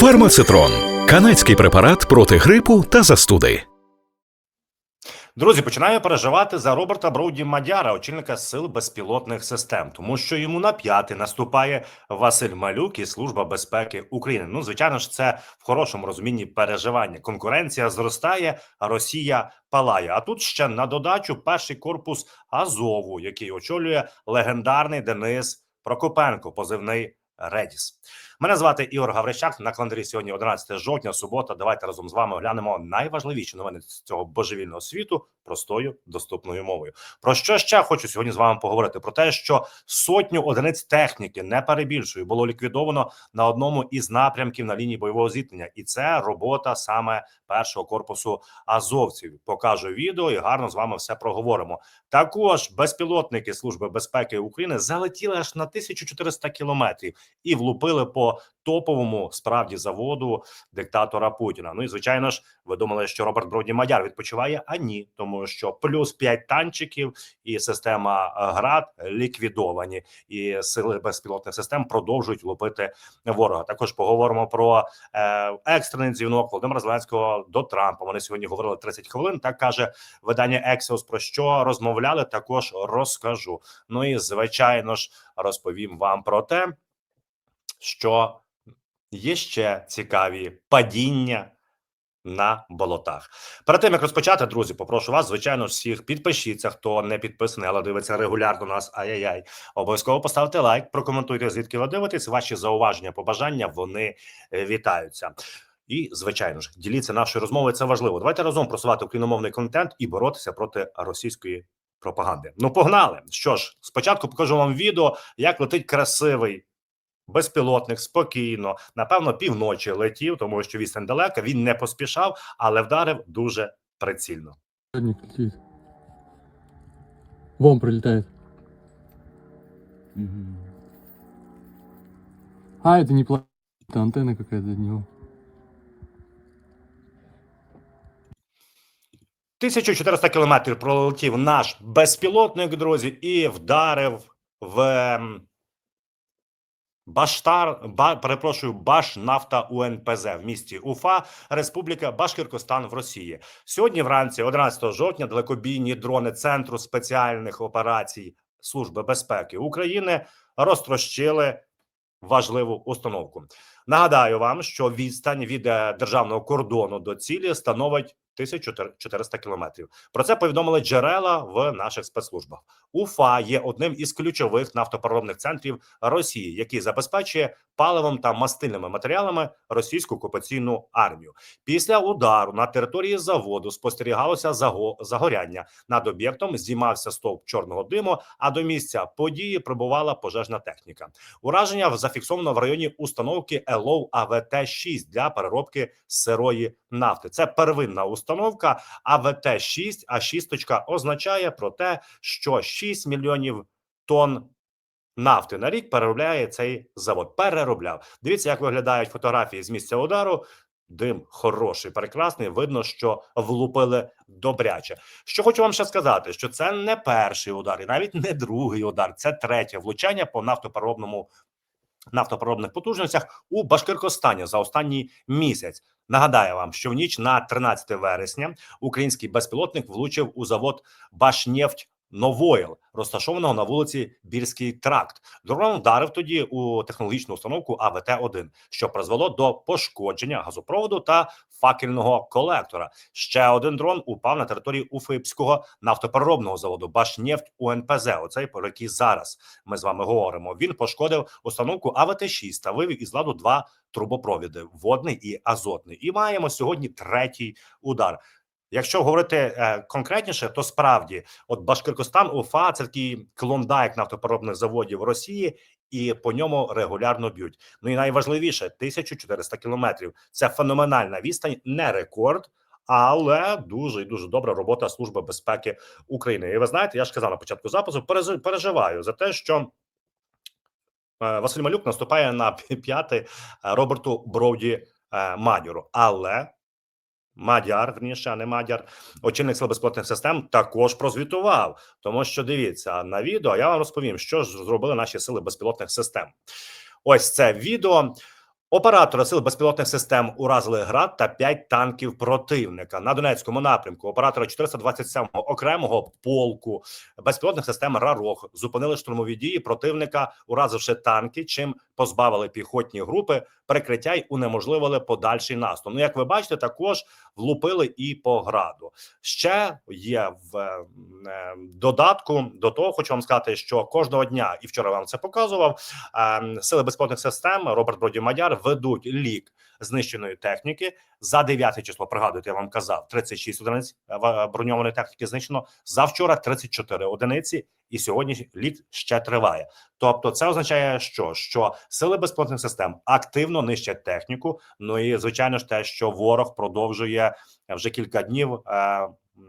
Фармацитрон канадський препарат проти грипу та застуди. Друзі, починаю переживати за Роберта Броуді Мадяра, очільника сил безпілотних систем, тому що йому на п'яти наступає Василь Малюк і Служба безпеки України. Ну, звичайно ж, це в хорошому розумінні переживання. Конкуренція зростає, а Росія палає. А тут ще на додачу перший корпус Азову, який очолює легендарний Денис Прокопенко, позивний Редіс. Мене звати Ігор Гаврищак. На календарі сьогодні 11 жовтня, субота. Давайте разом з вами оглянемо найважливіші новини з цього божевільного світу простою доступною мовою. Про що ще хочу сьогодні з вами поговорити? Про те, що сотню одиниць техніки не перебільшую було ліквідовано на одному із напрямків на лінії бойового зіткнення, і це робота саме першого корпусу азовців. Покажу відео і гарно з вами все проговоримо. Також безпілотники Служби безпеки України залетіли аж на 1400 кілометрів і влупили по топовому справді заводу диктатора Путіна. Ну і звичайно ж, ви думали, що Роберт Броді Мадяр відпочиває? А ні, тому що плюс 5 танчиків і система е, ГРАД ліквідовані, і сили безпілотних систем продовжують лупити ворога. Також поговоримо про е, екстрений дзвінок Володимира Зеленського до Трампа. Вони сьогодні говорили 30 хвилин. Так каже видання Axios. Про що розмовляли, також розкажу. Ну і звичайно ж розповім вам про те, що є ще цікаві падіння на болотах. Перед тим як розпочати, друзі, попрошу вас, звичайно, всіх підпишіться, хто не підписаний, але дивиться регулярно нас. Ай-яй-яй. Обов'язково поставте лайк, прокоментуйте, звідки ви дивитесь. Ваші зауваження, побажання вони е, вітаються. І, звичайно ж, діліться нашою розмовою. Це важливо. Давайте разом просувати україномовний контент і боротися проти російської пропаганди. Ну, погнали! Що ж, спочатку покажу вам відео, як летить красивий безпілотник спокійно, напевно, півночі летів, тому що відстань далека. Він не поспішав, але вдарив дуже прицільно. Вон прилетает. А, это не планета, антенна какая-то от него. 1400 кілометрів пролетів наш безпілотник, друзі, і вдарив в ем, Баштар, ба, перепрошую, Башнафта УНПЗ в місті Уфа, Республіка Башкиркостан в Росії. Сьогодні, вранці, 11 жовтня, далекобійні дрони Центру спеціальних операцій Служби безпеки України розтрощили важливу установку. Нагадаю вам, що відстань від е, державного кордону до цілі становить 1400 кілометрів. Про це повідомили джерела в наших спецслужбах. Уфа є одним із ключових нафтопереробних центрів Росії, який забезпечує паливом та мастильними матеріалами російську окупаційну армію. Після удару на території заводу спостерігалося заго- загоряння. Над об'єктом здіймався стовп чорного диму. А до місця події прибувала пожежна техніка. Ураження зафіксовано в районі установки ЕЛОВ АВТ 6 для переробки сирої нафти. Це первинна установка АВТ 6 а шісточка означає про те, що 6 мільйонів тонн нафти на рік переробляє цей завод. Переробляв. Дивіться, як виглядають фотографії з місця удару. Дим хороший, прекрасний. Видно, що влупили добряче. Що хочу вам ще сказати, що це не перший удар, і навіть не другий удар, це третє влучання по нафтопереробному нафтопереробних потужностях у Башкиркостані за останній місяць. Нагадаю вам, що в ніч на 13 вересня український безпілотник влучив у завод Башнефть Новойл, розташованого на вулиці Бірський тракт. Дрон вдарив тоді у технологічну установку АВТ-1, що призвело до пошкодження газопроводу та факельного колектора. Ще один дрон упав на території Уфипського нафтопереробного заводу Башнефть УНПЗ. Оцей про який зараз ми з вами говоримо. Він пошкодив установку АВТ-6 та вивів із ладу два трубопровіди: водний і азотний. І маємо сьогодні третій удар. Якщо говорити е, конкретніше, то справді, от Башкиркостан, Уфа це такий клондайк нафтопереробних заводів Росії, і по ньому регулярно б'ють. Ну і найважливіше 1400 кілометрів. Це феноменальна відстань, не рекорд. Але дуже і дуже добра робота Служби безпеки України. І ви знаєте, я ж казав на початку запису, переживаю за те, що е, Василь Малюк наступає на п'яти е, Роберту Броуді Мадюру. Але Мадяр, верніше, а не Мадяр, очільник сил безпілотних систем, також прозвітував. Тому що дивіться на відео, я вам розповім, що ж зробили наші сили безпілотних систем. Ось це відео. Оператори сил безпілотних систем уразили град та 5 танків противника на Донецькому напрямку. Оператори 427-го окремого полку безпілотних систем РАРОГ зупинили штурмові дії противника, уразивши танки, чим позбавили піхотні групи прикриття й унеможливили подальший наступ. Ну, як ви бачите, також влупили і по граду. Ще є в е, е, додатку до того, хочу вам сказати, що кожного дня, і вчора вам це показував. е, Сили безпілотних систем Роберт Бродів Мадяр ведуть лік знищеної техніки за 9 число. Пригадуєте, я вам казав 36 одиниць е, в- броньованої техніки знищено. Завчора 34 одиниці, і сьогодні лік ще триває. Тобто, це означає, що, що сили безпілотних систем активно нищать техніку. Ну і звичайно ж, те, що ворог продовжує вже кілька днів.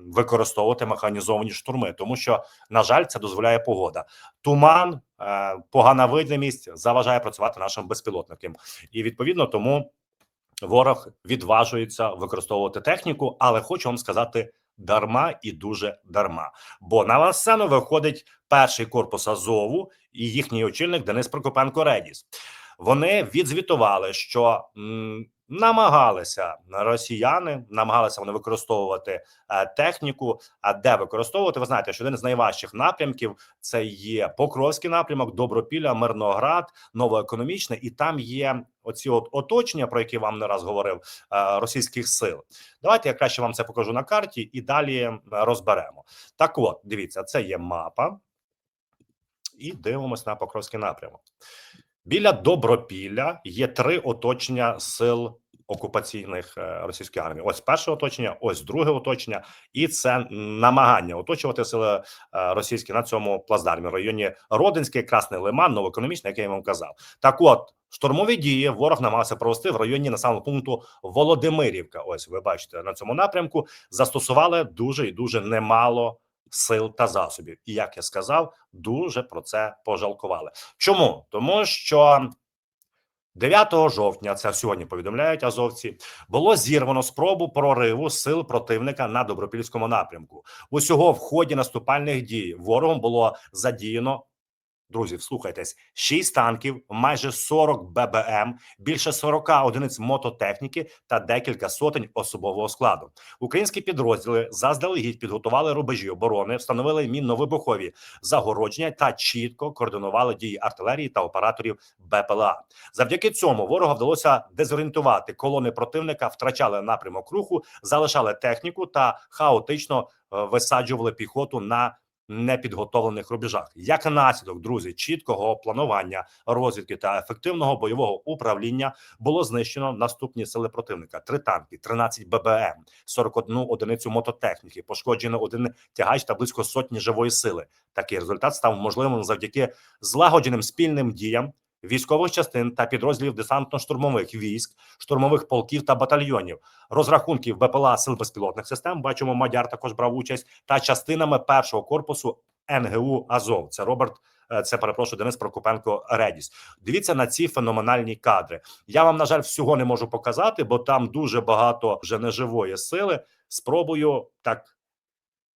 Використовувати механізовані штурми, тому що на жаль, це дозволяє погода. Туман, е, погана видимість заважає працювати нашим безпілотникам, і відповідно тому ворог відважується використовувати техніку, але хочу вам сказати дарма і дуже дарма. Бо на авансцену виходить перший корпус Азову і їхній очільник Денис Прокопенко Редіс. Вони відзвітували, що намагалися росіяни, намагалися вони використовувати е, техніку. А де використовувати? Ви знаєте, що один з найважчих напрямків це є Покровський напрямок, Добропілля, Мирноград, новоекономічне, і там є оці от оточення, про які вам не раз говорив е, російських сил. Давайте я краще вам це покажу на карті і далі е, розберемо. Так, от дивіться, це є мапа, і дивимось на Покровський напрямок. Біля Добропілля є три оточення сил окупаційних е, російської армії. Ось перше оточення, ось друге оточення, і це намагання оточувати сили е, російські на цьому плацдармі районі Родинський, Красний Лиман, новоекономічний, як я вам казав. Так, от штурмові дії ворог намагався провести в районі населеного пункту Володимирівка. Ось ви бачите на цьому напрямку. Застосували дуже і дуже немало сил та засобів. І як я сказав, дуже про це пожалкували. Чому? Тому що 9 жовтня, це сьогодні повідомляють азовці, було зірвано спробу прориву сил противника на добропільському напрямку. Усього в ході наступальних дій ворогом було задіяно. Друзі, вслухайтесь: 6 танків, майже 40 ББМ, більше 40 одиниць мототехніки та декілька сотень особового складу. Українські підрозділи заздалегідь підготували рубежі оборони, встановили мінно-вибухові загородження та чітко координували дії артилерії та операторів БПЛА. Завдяки цьому ворога вдалося дезорієнтувати колони противника, втрачали напрямок руху, залишали техніку та хаотично е, висаджували піхоту на непідготовлених рубежах. Як наслідок, друзі, чіткого планування розвідки та ефективного бойового управління було знищено наступні сили противника: три танки, 13 ББМ, 41 одиницю мототехніки, пошкоджено один тягач та близько сотні живої сили. Такий результат став можливим завдяки злагодженим спільним діям. Військових частин та підрозділів десантно-штурмових військ, штурмових полків та батальйонів, розрахунків БПЛА сил безпілотних систем. Бачимо, Мадяр також брав участь та частинами першого корпусу НГУ Азов. Це Роберт. е, Це перепрошую Денис Прокопенко Редіс. Дивіться на ці феноменальні кадри. Я вам на жаль всього не можу показати, бо там дуже багато вже неживої сили. Спробую так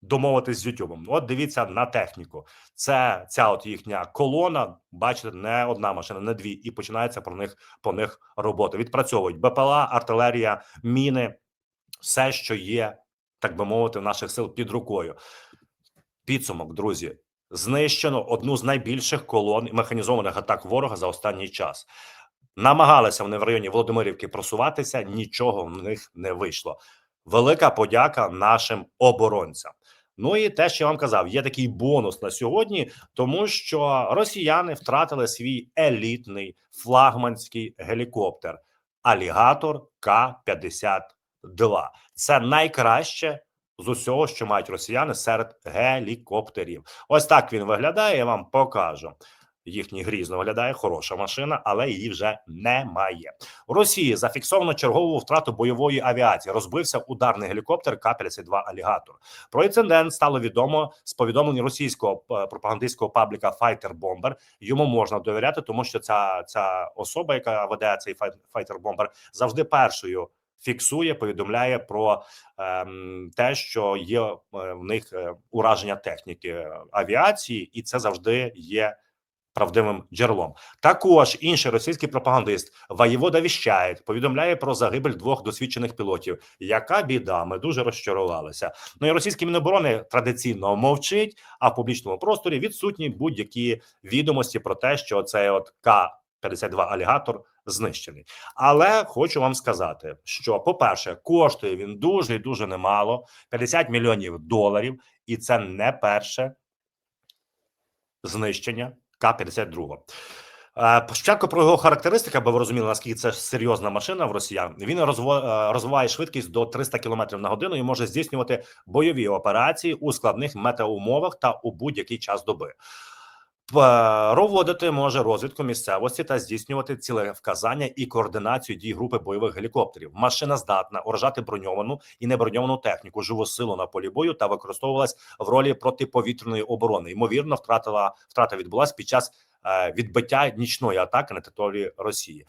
домовитись з Ютубом. От дивіться на техніку. Це ця от їхня колона. Бачите, не одна машина, не дві, і починається про них по них робота. Відпрацьовують БПЛА, артилерія, міни, все, що є, так би мовити, в наших сил під рукою. Підсумок, друзі. Знищено одну з найбільших колон механізованих атак ворога за останній час. Намагалися вони в районі Володимирівки просуватися, нічого в них не вийшло. Велика подяка нашим оборонцям. Ну і те, що я вам казав, є такий бонус на сьогодні, тому що росіяни втратили свій елітний флагманський гелікоптер Алігатор К-52. Це найкраще з усього, що мають росіяни серед гелікоптерів. Ось так він виглядає. Я вам покажу. Їхній грізно виглядає хороша машина, але її вже немає. У Росії зафіксовано чергову втрату бойової авіації. Розбився ударний гелікоптер К-52 Алігатор. Про інцидент стало відомо з повідомлень російського е, пропагандистського пабліка Fighter Bomber. Йому можна довіряти, тому що ця, ця особа, яка веде цей фай- Fighter Bomber, завжди першою фіксує, повідомляє про ем, те, що є е, в них е, ураження техніки е, авіації, і це завжди є правдивим джерелом. Також інший російський пропагандист Воєвода віщає, повідомляє про загибель двох досвідчених пілотів. Яка біда? Ми дуже розчарувалися. Ну і російські міноборони традиційно мовчить, а в публічному просторі відсутні будь-які відомості про те, що цей от К 52 алігатор знищений. Але хочу вам сказати, що по-перше, коштує він дуже і дуже немало 50 мільйонів доларів, і це не перше знищення К-52. Е, Спочатку про його характеристики, аби ви розуміли, наскільки це серйозна машина в росіян. Він е, розвиває швидкість до 300 км на годину і може здійснювати бойові операції у складних метеоумовах та у будь-який час доби. Проводити може розвідку місцевості та здійснювати цілевказання і координацію дій групи бойових гелікоптерів. Машина здатна уражати броньовану і неброньовану техніку, живу силу на полі бою та використовувалась в ролі протиповітряної оборони. Ймовірно, втратила втрата відбулася під час е, відбиття нічної атаки на території Росії.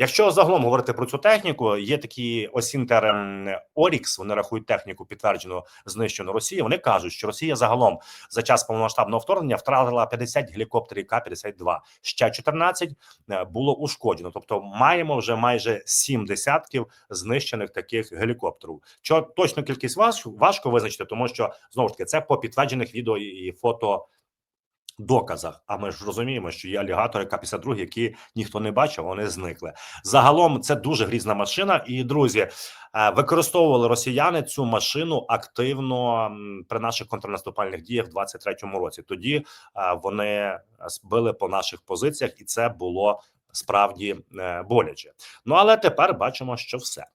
Якщо загалом говорити про цю техніку, є такі Осінтер ем, Орікс. Вони рахують техніку підтверджену знищену Росії. Вони кажуть, що Росія загалом за час повномасштабного вторгнення втратила 50 гелікоптерів К-52. Ще 14 е, було ушкоджено. Тобто маємо вже майже 7 десятків знищених таких гелікоптерів. Що точну кількість важко визначити, тому що знову ж таки це по підтверджених відео і фото. Доказах, а ми ж розуміємо, що є алігатори К-52, які ніхто не бачив, вони зникли. Загалом це дуже грізна машина. І друзі, е, використовували росіяни цю машину активно при наших контрнаступальних діях в 23-му році. Тоді е, вони збили по наших позиціях, і це було справді е, боляче. Ну але тепер бачимо, що все.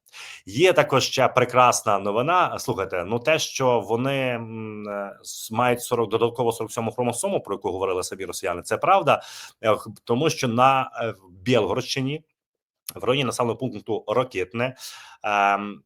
Є також ще прекрасна новина. Слухайте, ну те, що вони е, мають 40 додатково 47 хромосому, про яку говорили самі росіяни, це правда, Е, тому що на Білгородщині, в районі населеного пункту Рокитне, ем,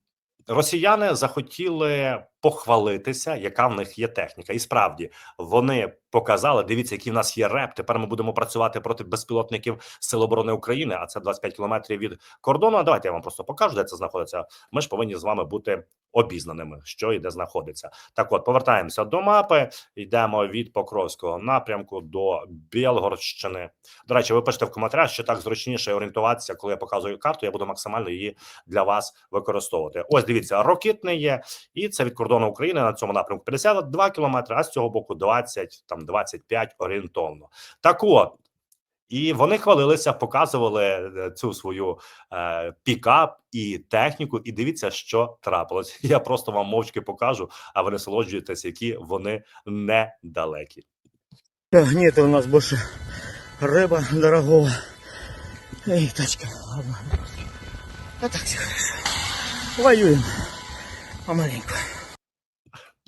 росіяни захотіли похвалитися, яка в них є техніка, і справді вони показали. Дивіться, який в нас є реп. Тепер ми будемо працювати проти безпілотників Сил оборони України. А це 25 кілометрів від кордону. А давайте я вам просто покажу, де це знаходиться. Ми ж повинні з вами бути обізнаними, що і де знаходиться. Так, от повертаємося до мапи. Йдемо від Покровського напрямку до Білгородщини. До речі, ви пишете в коментарях, що так зручніше орієнтуватися, коли я показую карту. Я буду максимально її для вас використовувати. Ось дивіться, рокітне є, і це від кордону України на цьому напрямку 52 кілометри, а з цього боку 20, там 25 орієнтовно. Так от. І вони хвалилися, показували е, цю свою е, пікап і техніку. І дивіться, що трапилось. Я просто вам мовчки покажу, а ви насолоджуєтесь, які вони недалекі. Эх, Нет у нас больше рыба дорогого. Эй, тачка, ладно. А так все хорошо. Воюем. Помаленьку.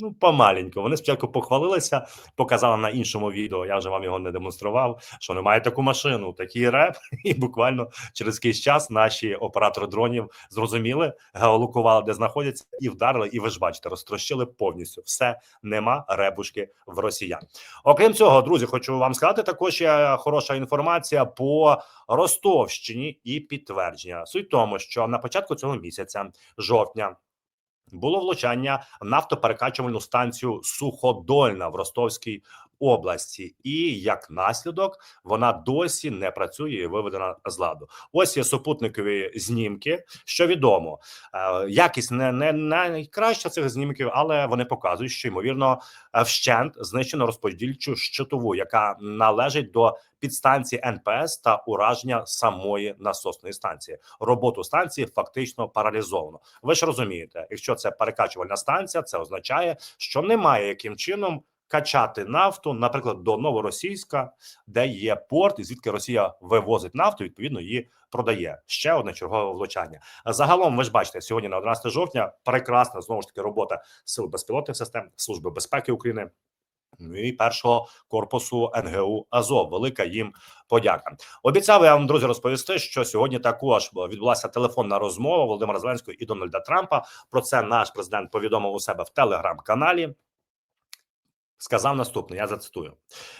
Ну, помаленьку. Вони спочатку похвалилися, показали на іншому відео. Я вже вам його не демонстрував. Що вони мають таку машину, такий реп, і буквально через якийсь час наші оператори дронів зрозуміли, геолокували, де знаходяться, і вдарили. І ви ж бачите, розтрощили повністю. Все нема ребушки в росіян. Окрім цього, друзі, хочу вам сказати, також є хороша інформація по Ростовщині і підтвердження. Суть в тому, що на початку цього місяця, жовтня. Було влучання в нафтоперекачувальну станцію Суходольна в Ростовській області, і як наслідок вона досі не працює і виведена з ладу. Ось є супутникові знімки. Що відомо, Е, якість не, не найкраща цих знімків, але вони показують, що ймовірно е, вщент знищено розподільчу щитову, яка належить до підстанції НПС та ураження самої насосної станції. Роботу станції фактично паралізовано. Ви ж розумієте, якщо це перекачувальна станція, це означає, що немає яким чином. Качати нафту, наприклад, до новоросійська, де є порт, і звідки Росія вивозить нафту, відповідно її продає. Ще одне чергове влучання. Загалом, ви ж бачите, сьогодні на 11 жовтня прекрасна знову ж таки робота сил безпілотних систем служби безпеки України. Ну і першого корпусу НГУ Азов. Велика їм подяка. Обіцяв я вам друзі розповісти, що сьогодні також відбулася телефонна розмова Володимира Зеленського і Дональда Трампа. Про це наш президент повідомив у себе в телеграм-каналі. Сказав наступне, я зацитую: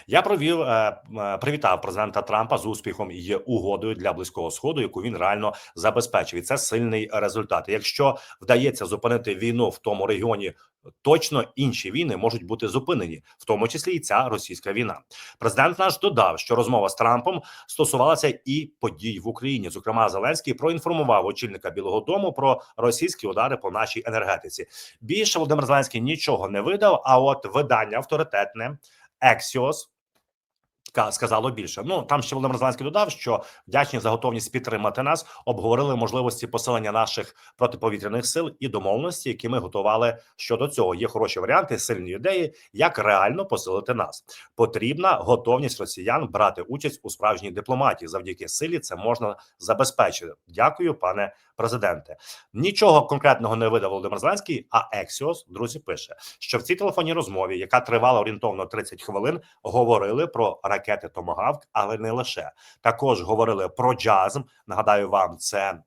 я провів е, е, привітав президента Трампа з успіхом і угодою для близького сходу, яку він реально забезпечив. І це сильний результат. Якщо вдається зупинити війну в тому регіоні точно інші війни можуть бути зупинені, в тому числі і ця російська війна. Президент наш додав, що розмова з Трампом стосувалася і подій в Україні. Зокрема, Зеленський проінформував очільника Білого Дому про російські удари по нашій енергетиці. Більше Володимир Зеленський нічого не видав. А от видання авторитетне ка- сказало більше. Ну там ще Володимир Зеленський додав, що вдячні за готовність підтримати нас, обговорили можливості посилення наших протиповітряних сил і домовленості, які ми готували щодо цього. Є хороші варіанти, сильні ідеї, як реально посилити нас. Потрібна готовність росіян брати участь у справжній дипломатії. Завдяки силі це можна забезпечити. Дякую, пане президенте. Нічого конкретного не видав Володимир Зеленський. А Ексіос, друзі, пише, що в цій телефонній розмові, яка тривала орієнтовно 30 хвилин, говорили про ракети Томагавк, але не лише також говорили про джазм. Нагадаю вам, це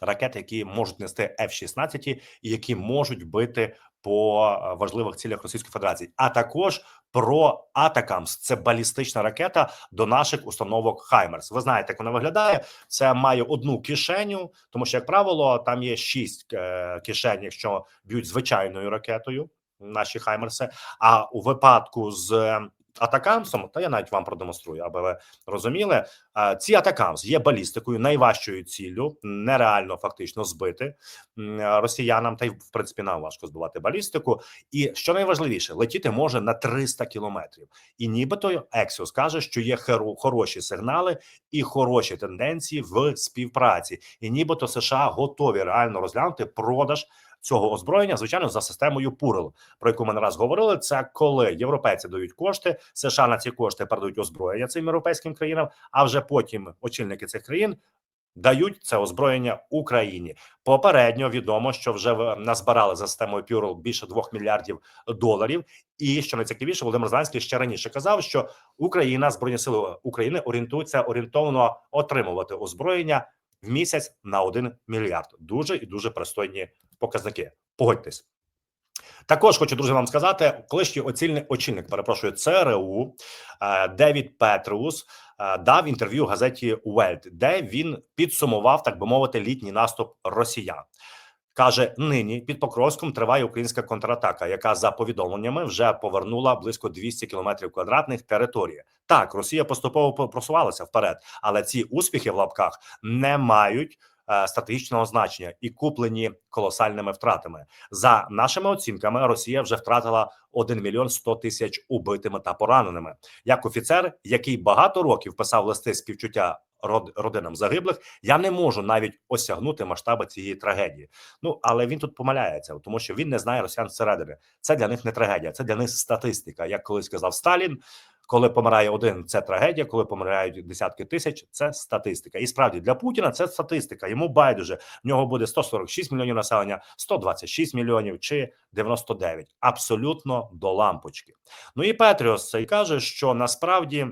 ракети, які можуть нести F-16 і які можуть бити по е, важливих цілях Російської Федерації, а також про Атакамс. Це балістична ракета до наших установок Хаймерс. Ви знаєте, як вона виглядає. Це має одну кишеню, тому що, як правило, там є шість е, кишень, якщо б'ють звичайною ракетою. Наші Хаймерси. А у випадку з е, Атакамсом, та я навіть вам продемонструю, аби ви розуміли. Ці Атакамс є балістикою, найважчою ціллю, нереально фактично збити росіянам, та й в принципі нам важко збивати балістику. І що найважливіше, летіти може на 300 кілометрів. І нібито Ексіос каже, що є хороші сигнали і хороші тенденції в співпраці. І нібито США готові реально розглянути продаж. Цього озброєння, звичайно, за системою Пурл, про яку ми не раз говорили. Це коли європейці дають кошти, США на ці кошти передають озброєння цим європейським країнам, а вже потім очільники цих країн дають це озброєння Україні. Попередньо відомо, що вже назбирали за системою Пюрл більше двох мільярдів доларів. І що найцікавіше, Володимир Зеленський ще раніше казав, що Україна, збройні сили України орієнтуються орієнтовно отримувати озброєння в місяць на 1 мільярд. Дуже і дуже пристойні показники. Погодьтесь. Також хочу друзі вам сказати, колишній оцільник очільник, перепрошую, ЦРУ е, Девід Петреус е, дав інтерв'ю газеті Welt, де він підсумував, так би мовити, літній наступ росіян. Каже, нині під Покровськом триває українська контратака, яка за повідомленнями вже повернула близько 200 кілометрів квадратних території. Так, Росія поступово по- просувалася вперед, але ці успіхи в лапках не мають стратегічного значення і куплені колосальними втратами. За нашими оцінками, Росія вже втратила 1 мільйон 100 тисяч убитими та пораненими. Як офіцер, який багато років писав листи співчуття род- родинам загиблих, я не можу навіть осягнути масштаби цієї трагедії. Ну але він тут помиляється, тому що він не знає росіян зсередини. Це для них не трагедія, це для них статистика. Як колись сказав Сталін. Коли помирає один, це трагедія. Коли помирають десятки тисяч, це статистика. І справді для Путіна це статистика. Йому байдуже в нього буде 146 мільйонів населення, 126 мільйонів чи 99. Абсолютно до лампочки. Ну і Петріос цей каже, що насправді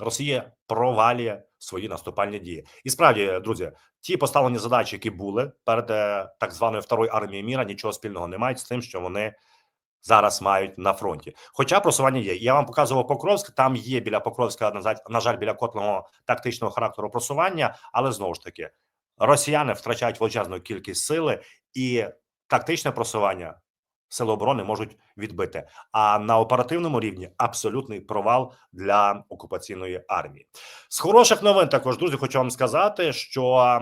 Росія провалює свої наступальні дії. І справді, друзі, ті поставлені задачі, які були перед е, так званою второю армією міра, нічого спільного не мають з тим, що вони зараз мають на фронті. Хоча просування є. Я вам показував Покровськ. Там є біля Покровська, на жаль- біля котного тактичного характеру просування, але знову ж таки, росіяни втрачають величезну кількість сили і тактичне просування. Сили оборони можуть відбити. А на оперативному рівні абсолютний провал для окупаційної армії. З хороших новин також друзі, хочу вам сказати, що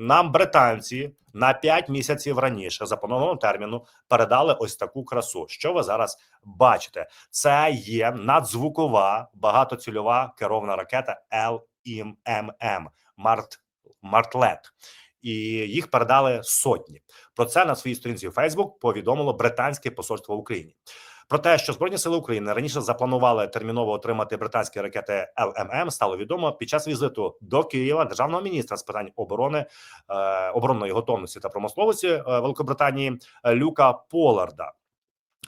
нам британці на 5 місяців раніше за поновленого терміну передали ось таку красу. Що ви зараз бачите? Це є надзвукова багатоцільова керована ракета LMM Март Мартлет. І їх передали сотні. Про це на своїй сторінці у Фейсбук повідомило британське посольство в Україні. Про те, що збройні сили України раніше запланували терміново отримати британські ракети ЛММ, стало відомо під час візиту до Києва державного міністра з питань оборони, е, оборонної готовності та промисловості е, Великобританії Люка Поларда.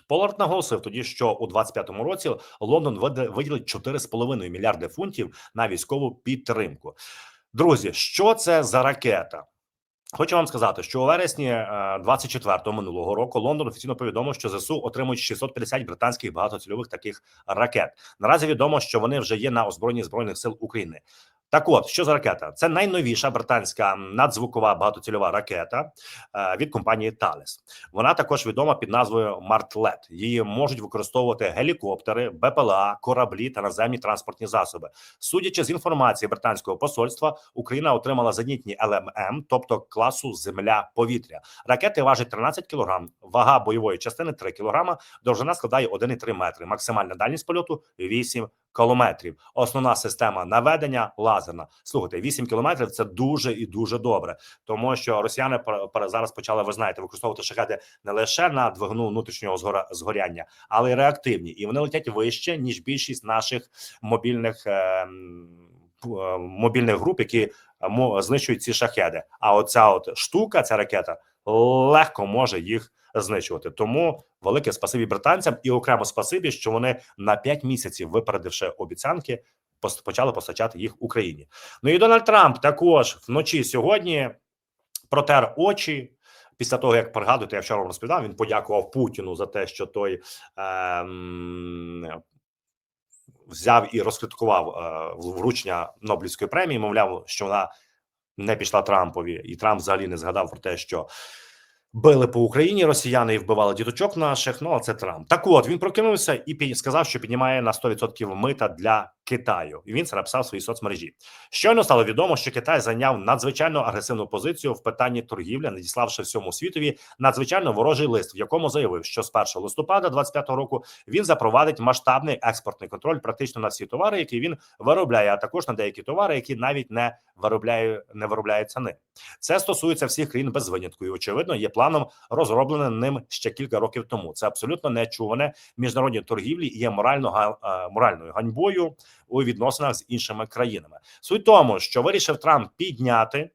Полард наголосив тоді, що у 25-му році Лондон виділить 4,5 мільярди фунтів на військову підтримку. Друзі, що це за ракета? Хочу вам сказати, що у вересні 24-го минулого року Лондон офіційно повідомив, що ЗСУ отримують 650 британських багатоцільових таких ракет. Наразі відомо, що вони вже є на озброєнні збройних сил України. Так, от що за ракета? Це найновіша британська надзвукова багатоцільова ракета е, від компанії Thales. Вона також відома під назвою Мартлет. Її можуть використовувати гелікоптери, БПЛА, кораблі та наземні транспортні засоби. Судячи з інформації британського посольства, Україна отримала зенітні ЛММ, тобто класу Земля-повітря. Ракети важать 13 кг, вага бойової частини 3 кг, довжина складає 1,3 метри. Максимальна дальність польоту 8 кілометрів. Основна система наведення лазерна. Слухайте, 8 кілометрів це дуже і дуже добре, тому що росіяни зараз почали, ви знаєте, використовувати шахеди не лише на двигуну внутрішнього згоряння, але й реактивні, і вони летять вище ніж більшість наших мобільних. е, е, Мобільних груп, які е, знищують ці шахеди. А оця от штука, ця ракета, легко може їх знищувати. Тому велике спасибі британцям і окремо спасибі, що вони на 5 місяців, випередивши обіцянки, почали постачати їх Україні. Ну і Дональд Трамп також вночі сьогодні протер очі. Після того, як пригадуєте, я вчора вам розповідав, він подякував Путіну за те, що той ем, взяв і розкриткував е, вручення Нобелівської премії. Мовляв, що вона не пішла Трампові, і Трамп взагалі не згадав про те, що били по Україні росіяни і вбивали діточок наших. Ну, а це Трамп. Так от він прокинувся і сказав, що піднімає на 100% мита для Китаю. І він це написав в своїй соцмережі. Щойно стало відомо, що Китай зайняв надзвичайно агресивну позицію в питанні торгівлі, надіславши всьому світові надзвичайно ворожий лист, в якому заявив, що з 1 листопада 25 року він запровадить масштабний експортний контроль практично на всі товари, які він виробляє, а також на деякі товари, які навіть не виробляє, не виробляються ним. Це стосується всіх країн без винятку, і очевидно є планом розробленим ним ще кілька років тому. Це абсолютно нечуване міжнародні торгівлі є морально е, моральною ганьбою у відносинах з іншими країнами. Суть тому, що вирішив Трамп підняти.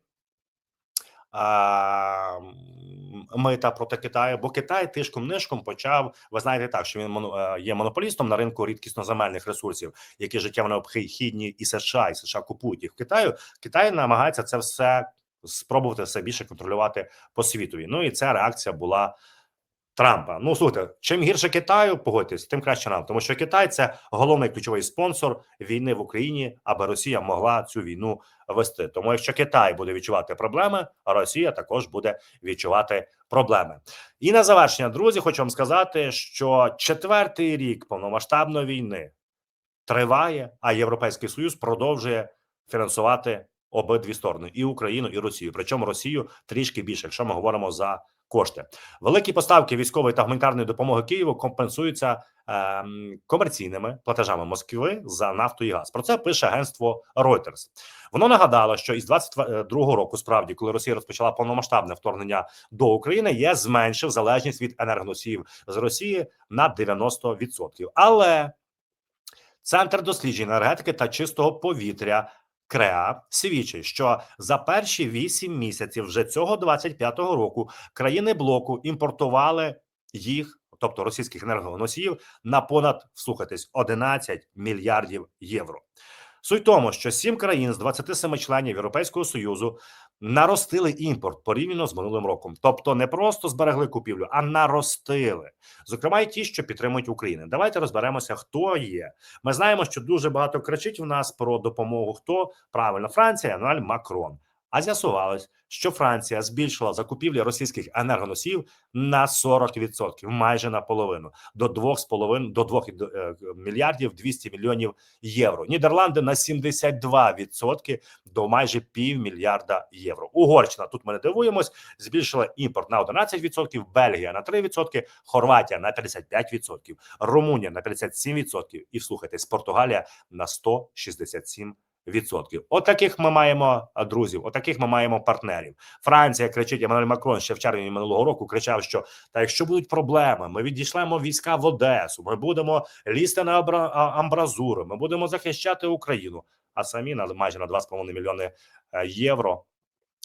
Мита проти Китаю, бо Китай тишком нишком почав. Ви знаєте так, що він е, є монополістом на ринку рідкісноземельних ресурсів, які життєво необхідні і США, і США купують їх в Китаю. Китай намагається це все спробувати все більше контролювати по світові. Ну і ця реакція була Трампа. Ну слухайте, чим гірше Китаю, погодьтесь, тим краще нам, тому що Китай це головний ключовий спонсор війни в Україні, аби Росія могла цю війну вести. Тому якщо Китай буде відчувати проблеми, Росія також буде відчувати проблеми. І на завершення, друзі, хочу вам сказати, що четвертий рік повномасштабної війни триває, а Європейський Союз продовжує фінансувати обидві сторони і Україну, і Росію. Причому Росію трішки більше, якщо ми говоримо за кошти. Великі поставки військової та гуманітарної допомоги Києву компенсуються ем, комерційними платежами Москви за нафту і газ. Про це пише агентство Reuters. Воно нагадало, що із 22 року, справді, коли Росія розпочала повномасштабне вторгнення до України, ЄС зменшив залежність від енергоносіїв з Росії на 90%. Але Центр досліджень енергетики та чистого повітря КРЕА свідчить, що за перші 8 місяців вже цього 25-го року країни блоку імпортували їх, тобто російських енергоносіїв, на понад слухайтесь 11 мільярдів євро. Суть тому, що сім країн з 27 членів Європейського союзу наростили імпорт порівняно з минулим роком, тобто не просто зберегли купівлю, а наростили. Зокрема, і ті, що підтримують Україну. Давайте розберемося, хто є. Ми знаємо, що дуже багато кричить в нас про допомогу. Хто правильно Франція, Еммануель Макрон. А з'ясувалось, що Франція збільшила закупівлі російських енергоносіїв на 40%, майже наполовину, до 2,5 до 2 е, мільярдів 200 мільйонів євро. Нідерланди на 72% до майже півмільярда євро. Угорщина тут ми не дивуємось, збільшила імпорт на 11%, Бельгія на 3%, Хорватія на 55%, Румунія на 57% і слухайтесь, Португалія на 167%. Відсотків, отаких ми маємо друзів, отаких ми маємо партнерів. Франція кричить Еммануель Макрон ще в червні минулого року. Кричав, що та якщо будуть проблеми, ми відійшлемо війська в Одесу. Ми будемо лізти на амбразури. Ми будемо захищати Україну. А самі на майже на 2,5 мільйони е, євро,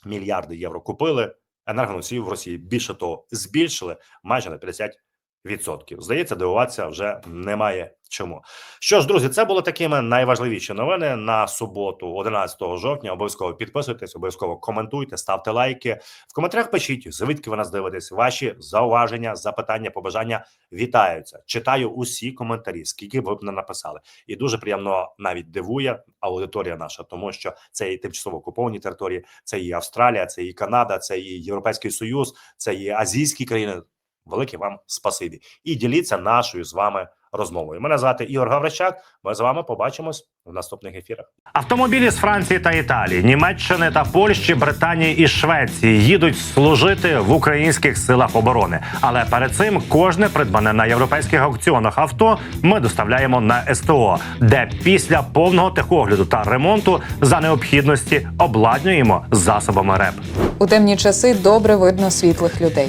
мільярди євро купили енергоносіїв в Росії. Більше того, збільшили майже на 50 відсотків. Здається, дивуватися вже немає чому. Що ж, друзі, це були такими найважливіші новини на суботу, 11 жовтня. Обов'язково підписуйтесь, обов'язково коментуйте, ставте лайки. В коментарях пишіть, звідки ви нас дивитесь. Ваші зауваження, запитання, побажання вітаються. Читаю усі коментарі, скільки ви б не написали, і дуже приємно навіть дивує аудиторія наша, тому що це і тимчасово окуповані території, це і Австралія, це і Канада, це і Європейський Союз, це і азійські країни. Велике вам спасибі і діліться нашою з вами розмовою. Мене звати Ігор Гаврищак. Ми з вами побачимось в наступних ефірах. Автомобілі з Франції та Італії, Німеччини та Польщі, Британії і Швеції їдуть служити в українських силах оборони. Але перед цим кожне придбане на європейських аукціонах авто ми доставляємо на СТО, де після повного техогляду та ремонту за необхідності обладнюємо засобами РЕП. У темні часи добре видно світлих людей.